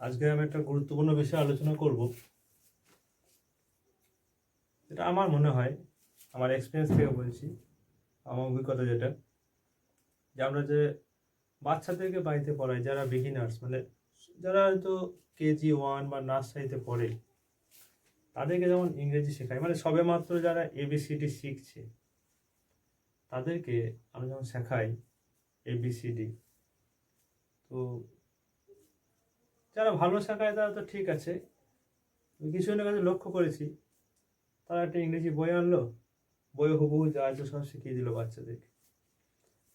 আজকে আমি একটা গুরুত্বপূর্ণ বিষয়ে আলোচনা করব। যেটা আমার মনে হয়, আমার এক্সপিরিয়েন্স থেকে বলছি, আমার অভিজ্ঞতা যেটা, যে আমরা যে বাচ্চাদেরকে বাড়িতে পড়াই, যারা বিগিনার্স মানে যারা হয়তো কেজি ওয়ান বা নার্সারিতে পড়ে, তাদেরকে যেমন ইংরেজি শেখায় মানে সবেমাত্র যারা এবিসিডি শিখছে, তাদেরকে আমরা যখন শেখাই এবিসিডি তো যারা ভালো শেখায় তারা তো ঠিক আছে। কিছু জনের কাছে লক্ষ্য করেছি। তারা একটা ইংরেজি বই আনলো। বই হুবহু যা আছে সব শিখিয়ে দিল বাচ্চাদেরকে।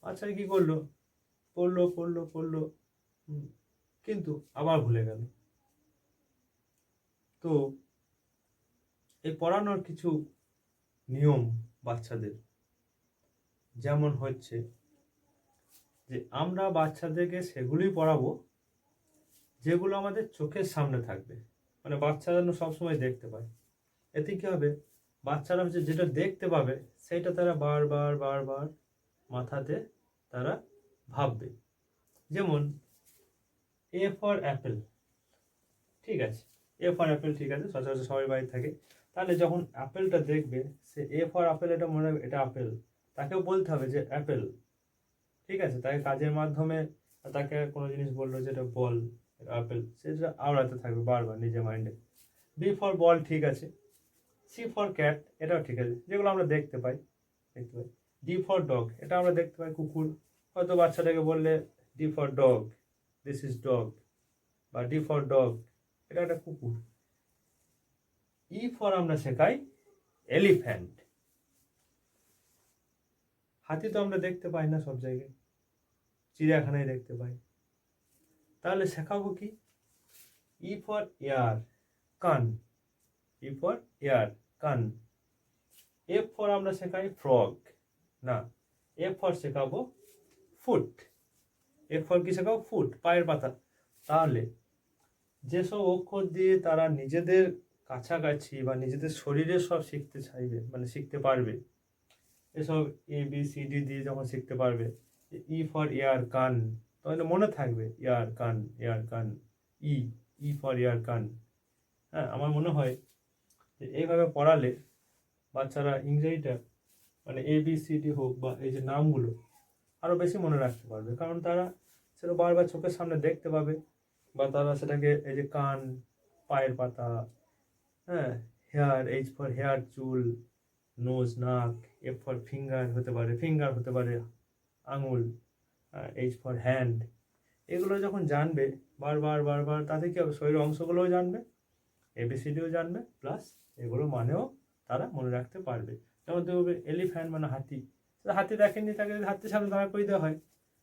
বাচ্চারা কী করল? পড়ল পড়ল পড়ল। কিন্তু আবার ভুলে গেল। তো এই পড়ানোর কিছু নিয়ম বাচ্চাদের। যেমন হচ্ছে যে আমরা বাচ্চাদেরকে সেগুলোই পড়াবো, যেগুলো আমাদের চোখের সামনে থাকবে। মানে বাচ্চারা যেন সবসময় দেখতে পায়। এতে কী হবে? বাচ্চারা হচ্ছে যেটা দেখতে পাবে সেটা তারা বারবার বারবার মাথাতে তারা ভাববে। যেমন এ ফর অ্যাপেল ঠিক আছে? এ ফর অ্যাপেল ঠিক আছে, সচরাচর সবাই বাড়ি থাকে। তাহলে যখন অ্যাপেলটা দেখবে, সে এ ফর অ্যাপেল এটা মনে হবে এটা আপেল তাকেও বলতে হবে যে অ্যাপেল ঠিক আছে, তাকে কাজের মাধ্যমে তাকে কোনো জিনিস বলল যেটা বল, আপেল সেটা আওড়াতে থাকবে বারবার নিজের মাইন্ডে বি ফর বল ঠিক আছে সি ফর ক্যাট এটাও ঠিক আছে, যেগুলো আমরা দেখতে পাই দেখতে পাই। ডি ফর ডগ এটা আমরা দেখতে পাই কুকুর, হয়তো বাচ্চাটাকে বললে D for dog this is dog বা ডি ফর ডগ এটা একটা কুকুর। ই ফর আমরা শেখাই এলিফ্যান্ট হাতি তো আমরা দেখতে পাই না সব জায়গায়। চিড়িয়াখানায় দেখতে পাই। তাহলে শেখাবো কি? ই ফর এয়ার কান। ই ফর এয়ার কান। এফ ফর আমরা শেখাই ফ্রগ না। এফ ফর শেখাবো ফুট এফ ফর কি শেখাবো? ফুট পায়ের পাতা। তাহলে যেসব অক্ষর দিয়ে তারা নিজেদের কাছাকাছি বা নিজেদের শরীরে সব শিখতে চাইবে মানে শিখতে পারবে এসব এ বি সি ডি দিয়ে যখন শিখতে পারবে ই ফর এয়ার কান তাহলে মনে থাকবে ইয়ার কান এয়ার কান ই ই ফর ইয়ার কান হ্যাঁ আমার মনে হয় যে এইভাবে পড়ালে বাচ্চারা ইংরেজিটা মানে এ বি সি ডি হোক বা এই যে নামগুলো আরও বেশি মনে রাখতে পারবে। কারণ তারা সেটা বারবার চোখের সামনে দেখতে পাবে বা তারা সেটাকে এই যে কান, পায়ের পাতা হ্যাঁ হেয়ার এইচ ফর হেয়ার চুল নোজ নাক এফ ফর ফিঙ্গার হতে পারে ফিঙ্গার হতে পারে, আঙুল এইচ ফর হ্যান্ড এগুলো যখন জানবে, বারবার বারবার, তাতে কি হবে? শরীরের অংশগুলোও জানবে এবিসিডিও জানবে প্লাস এগুলো মানেও তারা মনে রাখতে পারবে। যেমন দেখবে এলিফ্যান্ট মানে হাতি। হাতি দেখেননি, তাকে যদি হাতির সামনে দাঁড়া করে দেওয়া হয়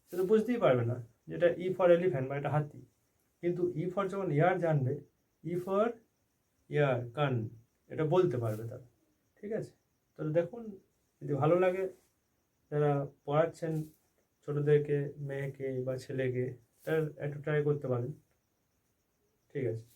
সেটা বুঝতেই পারবে না যেটা ই ফর এলিফ্যান্ট মানে এটা হাতি। কিন্তু ই ফর যখন ইয়ার জানবে ই ফর ইয়ার কান, এটা বলতে পারবে তারা। ঠিক আছে? তাহলে দেখুন, যদি ভালো লাগে যারা পড়াচ্ছেন ছোটোদেরকে, মেয়েকে বা ছেলেকে, তার একটু ট্রাই করতে পারেন। ঠিক আছে।